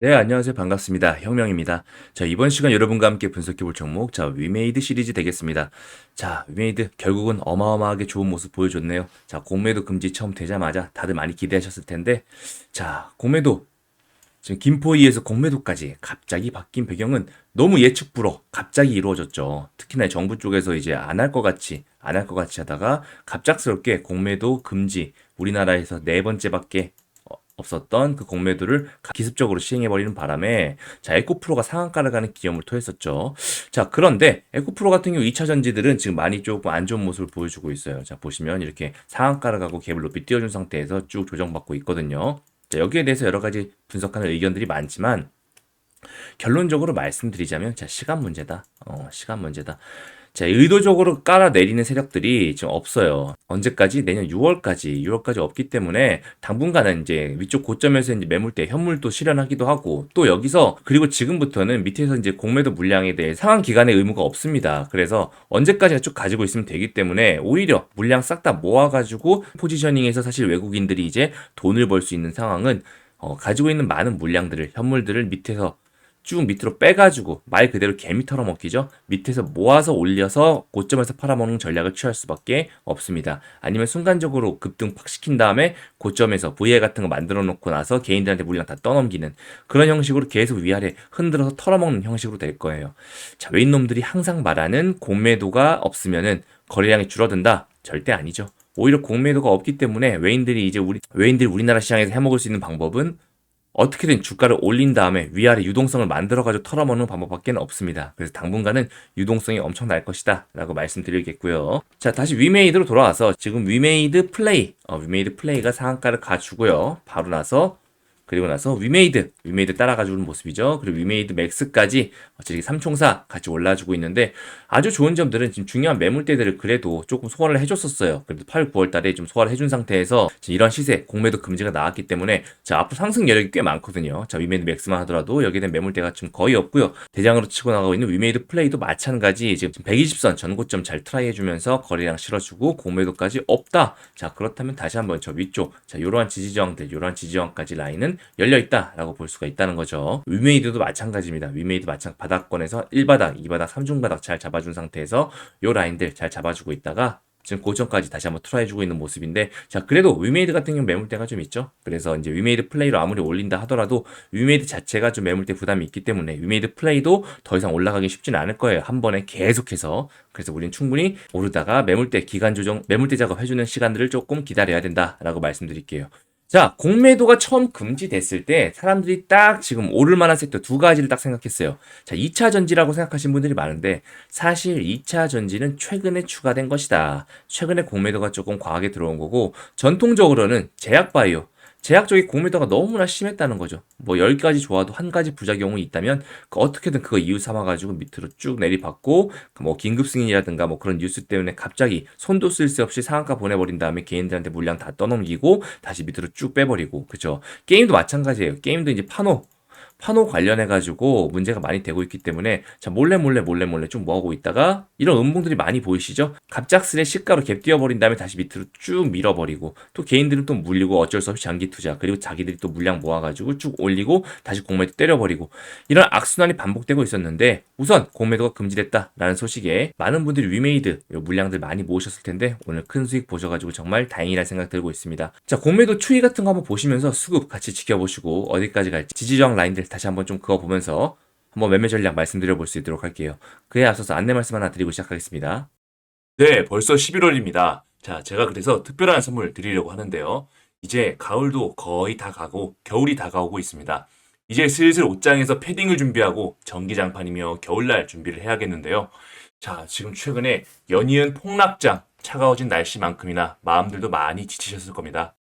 네, 안녕하세요. 반갑습니다. 혁명입니다. 자, 이번 시간 여러분과 함께 분석해 볼 종목, 자, 위메이드 시리즈 되겠습니다. 자, 위메이드 결국은 어마어마하게 좋은 모습 보여줬네요. 자, 공매도 금지 처음 되자마자 다들 많이 기대하셨을 텐데, 자, 공매도 지금 김포이에서 공매도까지 갑자기 바뀐 배경은 너무 예측 불허 갑자기 이루어졌죠. 특히나 정부 쪽에서 이제 안 할 것 같이 안 할 것 같이 하다가 갑작스럽게 공매도 금지 우리나라에서 네 번째밖에 어, 없었던 그 공매도를 기습적으로 시행해버리는 바람에 자 에코프로가 상한가를 가는 기염을 토했었죠. 자 그런데 에코프로 같은 경우 2차 전지들은 지금 많이 조금 안 좋은 모습을 보여주고 있어요. 자 보시면 이렇게 상한가를 가고 갭을 높이 띄워준 상태에서 쭉 조정받고 있거든요. 자, 여기에 대해서 여러 가지 분석하는 의견들이 많지만 결론적으로 말씀드리자면 자 시간 문제다. 어, 시간 문제다. 자, 의도적으로 깔아내리는 세력들이 지금 없어요. 언제까지? 내년 6월까지, 6월까지 없기 때문에 당분간은 이제 위쪽 고점에서 이제 매물대 현물도 실현하기도 하고 또 여기서 그리고 지금부터는 밑에서 이제 공매도 물량에 대해 상한 기간의 의무가 없습니다. 그래서 언제까지나 쭉 가지고 있으면 되기 때문에 오히려 물량 싹 다 모아가지고 포지셔닝에서 사실 외국인들이 이제 돈을 벌 수 있는 상황은 어, 가지고 있는 많은 물량들을 현물들을 밑에서 쭉 밑으로 빼가지고 말 그대로 개미 털어먹기죠. 밑에서 모아서 올려서 고점에서 팔아먹는 전략을 취할 수밖에 없습니다. 아니면 순간적으로 급등 팍 시킨 다음에 고점에서 VI 같은 거 만들어 놓고 나서 개인들한테 물량 다 떠넘기는 그런 형식으로 계속 위아래 흔들어서 털어먹는 형식으로 될 거예요. 자, 외인놈들이 항상 말하는 공매도가 없으면은 거래량이 줄어든다? 절대 아니죠. 오히려 공매도가 없기 때문에 외인들이 이제 우리 외인들이 우리나라 시장에서 해먹을 수 있는 방법은 어떻게든 주가를 올린 다음에 위아래 유동성을 만들어가지고 털어먹는 방법밖에 없습니다. 그래서 당분간은 유동성이 엄청날 것이다 라고 말씀드리겠고요. 자 다시 위메이드로 돌아와서 지금 위메이드 플레이 어, 위메이드 플레이가 상한가를 가주고요. 바로 나서 그리고 나서 위메이드, 위메이드 따라가주는 모습이죠. 그리고 위메이드 맥스까지 어차피 삼총사 같이 올라주고 있는데 아주 좋은 점들은 지금 중요한 매물대들을 그래도 조금 소화를 해줬었어요. 그래도 8, 9월 달에 좀 소화를 해준 상태에서 이런 시세, 공매도 금지가 나왔기 때문에 자, 앞으로 상승 여력이 꽤 많거든요. 자, 위메이드 맥스만 하더라도 여기에 대한 매물대가 지금 거의 없고요. 대장으로 치고 나가고 있는 위메이드 플레이도 마찬가지 지금 120선 전고점 잘 트라이 해주면서 거래량 실어주고 공매도까지 없다. 자, 그렇다면 다시 한번 저 위쪽, 자, 이러한 지지저항들, 이러한 지지저항까지 라인은 열려 있다라고 볼 수가 있다는 거죠. 위메이드도 마찬가지입니다. 위메이드 마찬 바닥권에서 1바닥, 2바닥, 3중바닥 잘 잡아준 상태에서 요 라인들 잘 잡아주고 있다가 지금 고점까지 다시 한번 트라이해주고 있는 모습인데 자 그래도 위메이드 같은 경우 매물대가 좀 있죠 그래서 이제 위메이드 플레이로 아무리 올린다 하더라도 위메이드 자체가 좀 매물대 부담이 있기 때문에 위메이드 플레이도 더 이상 올라가기 쉽지는 않을 거예요 한 번에 계속해서 그래서 우리는 충분히 오르다가 매물대 기간 조정 매물대 작업 해주는 시간들을 조금 기다려야 된다라고 말씀드릴게요 자, 공매도가 처음 금지됐을 때 사람들이 딱 지금 오를 만한 섹터 두 가지를 딱 생각했어요. 자, 2차 전지라고 생각하신 분들이 많은데 사실 2차 전지는 최근에 추가된 것이다. 최근에 공매도가 조금 과하게 들어온 거고 전통적으로는 제약바이오, 제약 쪽이 공매도가 너무나 심했다는 거죠. 뭐 10가지 좋아도 한 가지 부작용이 있다면 그 어떻게든 그거 이유 삼아 가지고 밑으로 쭉 내리받고 뭐 긴급 승인이라든가 뭐 그런 뉴스 때문에 갑자기 손도 쓸 새 없이 상한가 보내 버린 다음에 개인들한테 물량 다 떠넘기고 다시 밑으로 쭉 빼버리고 그죠. 게임도 마찬가지예요. 게임도 이제 파노 파노 관련해 가지고 문제가 많이 되고 있기 때문에 자 몰래 몰래 몰래 몰래 좀 모아고 있다가 이런 음봉들이 많이 보이시죠? 갑작스레 시가로 갭 띄워버린 다음에 다시 밑으로 쭉 밀어버리고 또 개인들은 또 물리고 어쩔 수 없이 장기 투자 그리고 자기들이 또 물량 모아가지고 쭉 올리고 다시 공매도 때려버리고 이런 악순환이 반복되고 있었는데 우선 공매도가 금지됐다라는 소식에 많은 분들이 위메이드 물량들 많이 모으셨을 텐데 오늘 큰 수익 보셔가지고 정말 다행이라는 생각 들고 있습니다. 자 공매도 추이 같은 거 한번 보시면서 수급 같이 지켜보시고 어디까지 갈지 지지저항 라인들 다시 한번 좀 그어보면서 한번 매매 전략 말씀드려 볼 수 있도록 할게요. 그에 앞서서 안내 말씀 하나 드리고 시작하겠습니다. 네, 벌써 11월입니다. 자, 제가 그래서 특별한 선물 드리려고 하는데요. 이제 가을도 거의 다 가고 겨울이 다가오고 있습니다. 이제 슬슬 옷장에서 패딩을 준비하고 전기장판이며 겨울날 준비를 해야겠는데요. 자, 지금 최근에 연이은 폭락장, 차가워진 날씨만큼이나 마음들도 많이 지치셨을 겁니다.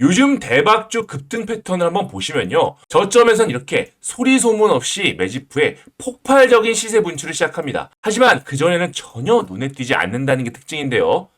요즘 대박주 급등 패턴을 한번 보시면요. 저점에선 이렇게 소리 소문 없이 매집 후에 폭발적인 시세 분출을 시작합니다. 하지만 그전에는 전혀 눈에 띄지 않는다는 게 특징인데요.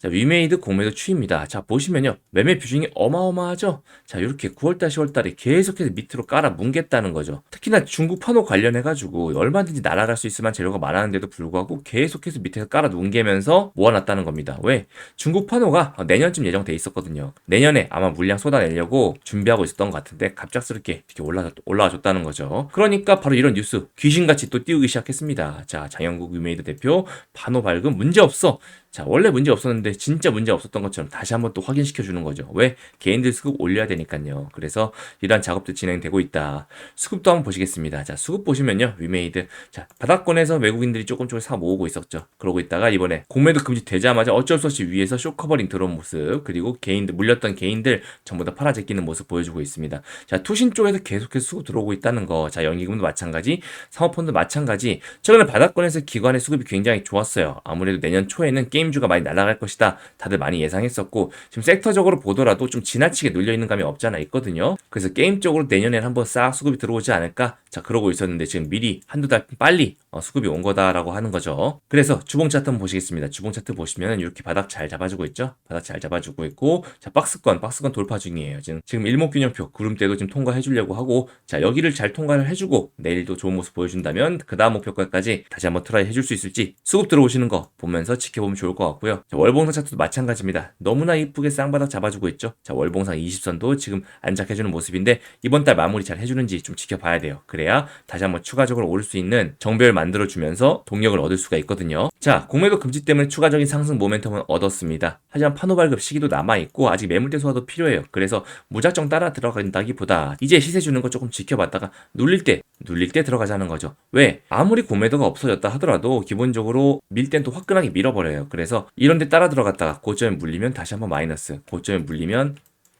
자, 위메이드 공매도 추입니다. 자, 보시면요. 매매 비중이 어마어마하죠? 자, 이렇게 9월달, 10월달에 계속해서 밑으로 깔아 뭉갰다는 거죠. 특히나 중국 판호 관련해가지고 얼마든지 날아갈 수 있을 만한 재료가 많았는데도 불구하고 계속해서 밑에서 깔아 뭉개면서 모아놨다는 겁니다. 왜? 중국 판호가 내년쯤 예정돼 있었거든요. 내년에 아마 물량 쏟아내려고 준비하고 있었던 것 같은데 갑작스럽게 이렇게 올라, 올라와줬다는 거죠. 그러니까 바로 이런 뉴스 귀신같이 또 띄우기 시작했습니다. 자, 장영국 위메이드 대표 판호 발급 문제 없어. 자, 원래 문제 없었는데 진짜 문제 없었던 것처럼 다시 한번 또 확인시켜 주는 거죠. 왜? 개인들 수급 올려야 되니까요. 그래서 이러한 작업도 진행되고 있다. 수급도 한번 보시겠습니다. 자, 수급 보시면요. 위메이드. 자, 바닥권에서 외국인들이 조금 조금 사 모으고 있었죠. 그러고 있다가 이번에 공매도 금지 되자마자 어쩔 수 없이 위에서 쇼커버링 들어온 모습, 그리고 개인들, 물렸던 개인들 전부 다 팔아 제끼는 모습 보여주고 있습니다. 자, 투신 쪽에서 계속해서 수급 들어오고 있다는 거. 자, 연기금도 마찬가지, 사모펀드 마찬가지. 최근에 바닥권에서 기관의 수급이 굉장히 좋았어요. 아무래도 내년 초에는 게임 게임주가 많이 날아갈 것이다. 다들 많이 예상했었고 지금 섹터적으로 보더라도 좀 지나치게 눌려 있는 감이 없지 않아 있거든요. 그래서 게임 쪽으로 내년엔 한번 싹 수급이 들어오지 않을까? 자 그러고 있었는데 지금 미리 한두 달 빨리 어, 수급이 온 거다라고 하는 거죠. 그래서 주봉 차트 한번 보시겠습니다. 주봉 차트 보시면 이렇게 바닥 잘 잡아주고 있죠. 바닥 잘 잡아주고 있고 자 박스권 박스권 돌파 중이에요. 지금 지금 일목균형표 구름대도 지금 통과해 주려고 하고 자 여기를 잘 통과를 해주고 내일도 좋은 모습 보여준다면 그 다음 목표가까지 다시 한번 트라이 해줄 수 있을지 수급 들어오시는 거 보면서 지켜보면 좋을 것 같고요. 자, 월봉상 차트도 마찬가지입니다. 너무나 이쁘게 쌍바닥 잡아주고 있죠. 자 월봉상 20선도 지금 안착해주는 모습인데 이번 달 마무리 잘 해주는지 좀 지켜봐야 돼요. 그래 야 다시 한번 추가적으로 오를 수 있는 정배를 만들어주면서 동력을 얻을 수가 있거든요. 자 공매도 금지 때문에 추가적인 상승 모멘텀은 얻었습니다. 하지만 판호 발급 시기도 남아있고 아직 매물대 소화도 필요해요. 그래서 무작정 따라 들어간다기보다 이제 시세 주는 거 조금 지켜봤다가 눌릴 때 눌릴 때 들어가자는 거죠. 왜? 아무리 공매도가 없어졌다 하더라도 기본적으로 밀 땐 또 화끈하게 밀어버려요. 그래서 이런 데 따라 들어갔다가 고점에 물리면 다시 한번 마이너스 고점에 물리면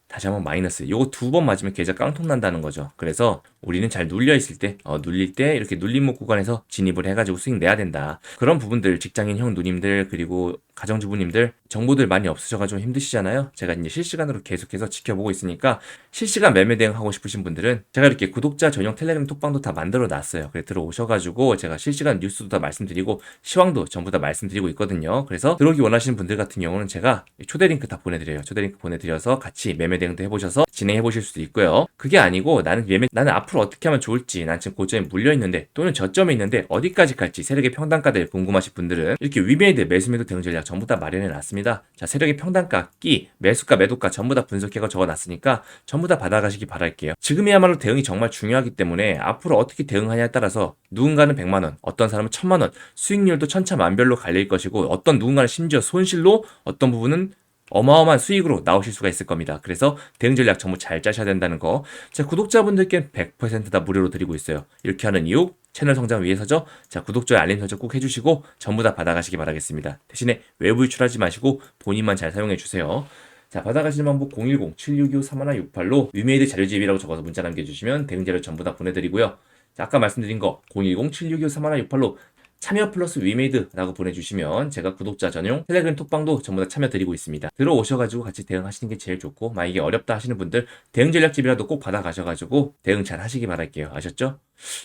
다시 한번 마이너스. 요거 두 번 맞으면 계좌 깡통 난다는 거죠. 그래서 우리는 잘 눌려 있을 때, 어, 눌릴 때 이렇게 눌림목 구간에서 진입을 해가지고 수익 내야 된다. 그런 부분들 직장인 형 누님들 그리고 가정주부님들 정보들 많이 없으셔가지고 힘드시잖아요. 제가 이제 실시간으로 계속해서 지켜보고 있으니까 실시간 매매 대응 하고 싶으신 분들은 제가 이렇게 구독자 전용 텔레그램 톡방도 다 만들어 놨어요. 그래 들어오셔가지고 제가 실시간 뉴스도 다 말씀드리고 시황도 전부 다 말씀드리고 있거든요. 그래서 들어오기 원하시는 분들 같은 경우는 제가 초대 링크 다 보내드려요. 초대 링크 보내드려서 같이 매매 대응도 해보셔서 진행해 보실 수도 있고요. 그게 아니고 나는 매매 나는 앞으로 어떻게 하면 좋을지 난 지금 고점에 물려 있는데 또는 저점에 있는데 어디까지 갈지 세력의 평단가들 궁금하신 분들은 이렇게 위메이드 매수매도 대응 전략 전부 다 마련해 놨습니다. 자 세력의 평단가, 끼, 매수가, 매도가 전부 다 분석해서 적어 놨으니까 전부 다 받아가시기 바랄게요. 지금이야말로 대응이 정말 중요하기 때문에 앞으로 어떻게 대응하냐에 따라서 누군가는 100만 원, 어떤 사람은 1000만 원, 수익률도 천차만별로 갈릴 것이고 어떤 누군가는 심지어 손실로 어떤 부분은 어마어마한 수익으로 나오실 수가 있을 겁니다. 그래서 대응 전략 전부 잘 짜셔야 된다는 거. 자, 구독자분들께 100%다 무료로 드리고 있어요. 이렇게 하는 이유 채널 성장 위해서죠. 자, 구독, 좋아요, 알림 설정 꼭 해주시고 전부 다 받아가시기 바라겠습니다. 대신에 외부 유출하지 마시고 본인만 잘 사용해 주세요. 자, 받아가시는 방법 010-762-3168로 위메이드 자료집이라고 적어서 문자 남겨주시면 대응 자료 전부 다 보내드리고요. 자, 아까 말씀드린 거 010-762-3168로 참여 플러스 위메이드라고 보내주시면 제가 구독자 전용 텔레그램 톡방도 전부 다 참여드리고 있습니다. 들어오셔가지고 같이 대응하시는 게 제일 좋고 만약에 어렵다 하시는 분들 대응 전략집이라도 꼭 받아가셔가지고 대응 잘 하시기 바랄게요. 아셨죠?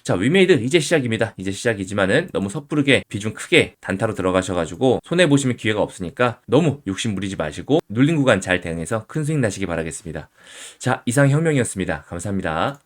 자 위메이드 이제 시작입니다. 이제 시작이지만은 너무 섣부르게 비중 크게 단타로 들어가셔가지고 손해 보시면 기회가 없으니까 너무 욕심 부리지 마시고 눌린 구간 잘 대응해서 큰 수익 나시기 바라겠습니다. 자 이상 혁명이었습니다. 감사합니다.